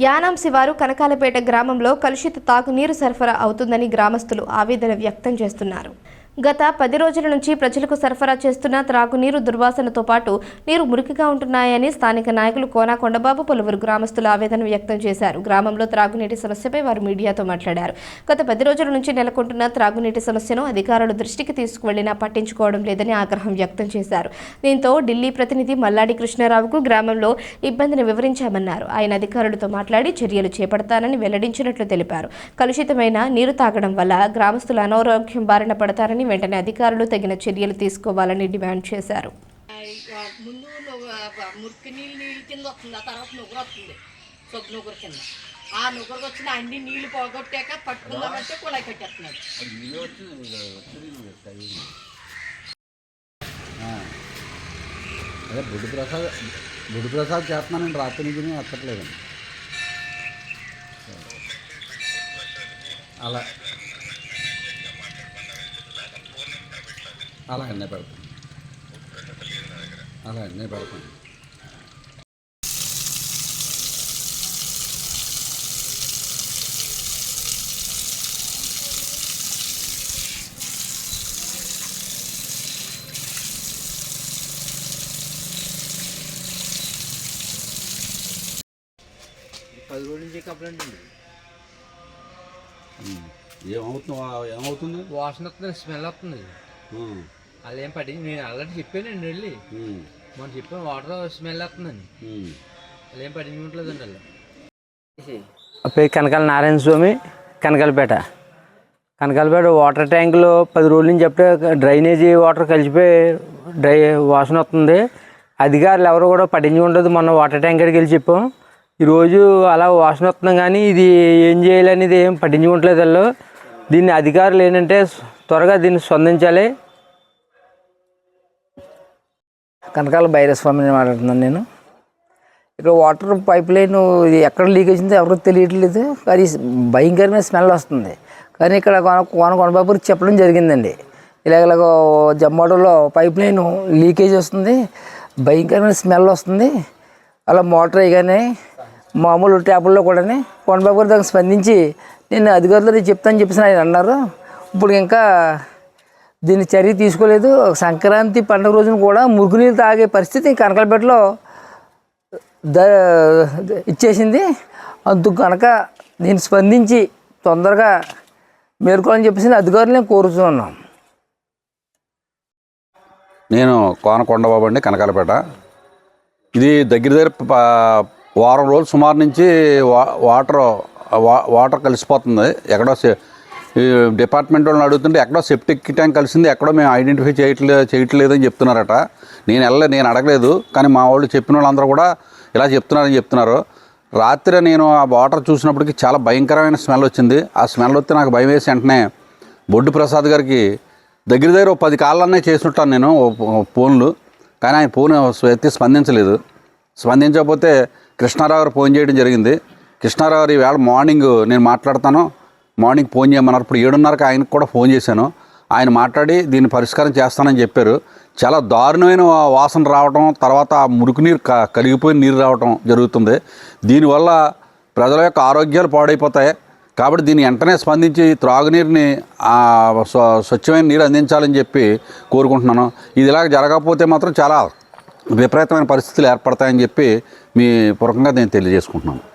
యానాం శివారు కనకాలపేట గ్రామంలో కలుషిత తాగునీరు సరఫరా అవుతుందని గ్రామస్తులు ఆవేదన వ్యక్తం చేస్తున్నారు. గత పది రోజుల నుంచి ప్రజలకు సరఫరా చేస్తున్న త్రాగునీరు దుర్వాసనతో పాటు నీరు మురికిగా ఉంటున్నాయని స్థానిక నాయకులు కోనా కొండబాబు పలువురు గ్రామస్తులు ఆవేదన వ్యక్తం చేశారు. గ్రామంలో త్రాగునీటి సమస్యపై వారు మీడియాతో మాట్లాడారు. గత పది రోజుల నుంచి నెలకొంటున్న త్రాగునీటి సమస్యను అధికారులు దృష్టికి తీసుకువెళ్ళినా పట్టించుకోవడం లేదని ఆగ్రహం వ్యక్తం చేశారు. దీంతో ఢిల్లీ ప్రతినిధి మల్లాడి కృష్ణారావుకు గ్రామంలో ఇబ్బందిని వివరించామన్నారు. ఆయన అధికారులతో మాట్లాడి చర్యలు చేపడతానని వెల్లడించినట్లు తెలిపారు. కలుషితమైన నీరు తాగడం వల్ల గ్రామస్తులు అనారోగ్యం బారిన పడతారని వెంటనే అధికారులు తగిన చర్యలు తీసుకోవాలని డిమాండ్ చేశారు. ఆ ముందు మురికి నీళ్ళు నీళ్ళు కింద వస్తుంది. ఆ తర్వాత నువ్వురు వస్తుంది. సొగ్గు నువ్వురు కింద. ఆ నువ్వురికి వచ్చిన అన్ని నీళ్ళు పోగొట్టాక పట్టుకుందామంటే కుళాయి కట్టేస్తున్నారు అదే బుడ్డు ప్రసాద్ బుడ్డు ప్రసాద్ చేస్తున్నానండి రాత్రి నుంచి ఎత్తట్లేదండి. అలా. అలా అన్నీ పెడతాను అలా అన్నీ పెడతాను పది రోజుల నుంచి కంప్లైంట్ ఉంది. ఏమవుతుంది ఏమవుతుంది వాసన వస్తుంది స్మెల్ వస్తుంది. వాళ్ళు ఏం పట్టి నేను ఆల్రెడీ చెప్పానండి వెళ్ళి. ఉమ్. మనం చెప్పాను వాటర్ స్మెల్ వస్తుందని ఉమ్. వాళ్ళు ఏం పట్టించుకోవట్లేదండి వాళ్ళు. పేరు కనకాల నారాయణ స్వామి కనకాలపేట. కనకాలపేట వాటర్ ట్యాంకులో పది రోజుల నుంచి చెప్తే డ్రైనేజీ వాటర్ కలిసిపోయి డ్రై వాసన వస్తుంది. అధికారులు ఎవరు కూడా పట్టించుకుంటుంది మొన్న వాటర్ ట్యాంక్ కాడికి వెళ్ళి చెప్పాం. ఈరోజు అలా వాసన వస్తుంది కానీ ఇది ఏం చేయాలనేది ఏం పట్టించుకోవట్లేదు వాళ్ళు. దీన్ని అధికారులు ఏంటంటే త్వరగా దీన్ని స్పందించాలి. కనకాల భైరస్వామిని మాట్లాడుతున్నాను నేను. ఇక్కడ వాటర్ పైప్ లైన్ ఎక్కడ లీక్ వచ్చిందో ఎవరికి తెలియట్లేదు. కానీ భయంకరమైన స్మెల్ వస్తుంది. కానీ ఇక్కడ కోన కొన కొనబాబుకి చెప్పడం జరిగిందండి. ఇలాగ ఇలాగ జమ్మాడలో పైప్ లైన్ లీకేజ్ వస్తుంది. భయంకరమైన స్మెల్ వస్తుంది. అలా మోటార్ వేయగానే మామూలు ట్యాపుల్లో కూడా కొనబాబు గారు దానికి స్పందించి నేను అధికారులు చెప్తాను చెప్పేసి ఆయన అన్నారు. ఇప్పుడు ఇంకా దీన్ని చర్య తీసుకోలేదు. సంక్రాంతి పండుగ రోజున కూడా మురుగునీళ్ళు తాగే పరిస్థితి కనకలపేటలో ద ఇచ్చేసింది. అందుకు కనుక దీన్ని స్పందించి తొందరగా మేల్కోవాలని చెప్పేసి అధికారులు నేను కోరుతున్నాను నేను కోనకొండబాబు అండి కనకాలపేట. ఇది దగ్గర దగ్గర వారం రోజులు సుమారు నుంచి వా వాటర్ వా- వాటర్ కలిసిపోతుంది. ఎక్కడో డిపార్ట్మెంట్ వాళ్ళని అడుగుతుంటే ఎక్కడో సెప్టిక్ ట్యాంక్ కలిసింది ఎక్కడో మేము ఐడెంటిఫై చేయట్లే చేయట్లేదని చెప్తున్నారట. నేను వెళ్ళలే నేను అడగలేదు కానీ మా వాళ్ళు చెప్పిన వాళ్ళందరూ కూడా ఇలా చెప్తున్నారని చెప్తున్నారు. రాత్రి నేను ఆ వాటర్ చూసినప్పటికి చాలా భయంకరమైన స్మెల్ వచ్చింది. ఆ స్మెల్ వస్తే నాకు భయం వేసి వెంటనే బొడ్డు ప్రసాద్ గారికి దగ్గర దగ్గర ఓ పది కాళ్ళనే చేస్తుంటాను నేను ఓ ఫోన్లు. కానీ ఆయన ఫోన్ ఎత్తి స్పందించలేదు. స్పందించకపోతే కృష్ణారావు గారు ఫోన్ చేయడం జరిగింది. కృష్ణారావు గారు ఈవేళ మార్నింగ్ నేను మాట్లాడతాను. మార్నింగ్ ఫోన్ చేయమన్నారు. ఇప్పుడు ఏడున్నరకు ఆయనకు కూడా ఫోన్ చేశాను. ఆయన మాట్లాడి దీన్ని పరిష్కారం చేస్తానని చెప్పారు. చాలా దారుణమైన వాసన రావడం తర్వాత ఆ మురికి నీరు క- కలిగిపోయిన నీరు రావడం జరుగుతుంది. దీనివల్ల ప్రజల యొక్క ఆరోగ్యాలు పాడైపోతాయి. కాబట్టి దీన్ని వెంటనే స్పందించి త్రాగునీరుని స్వ- స్వచ్ఛమైన నీరు అందించాలని చెప్పి కోరుకుంటున్నాను. ఇది ఇలాగ జరగకపోతే మాత్రం చాలా విపరీతమైన పరిస్థితులు ఏర్పడతాయని చెప్పి మీ పూర్వకంగా నేను తెలియజేసుకుంటున్నాను.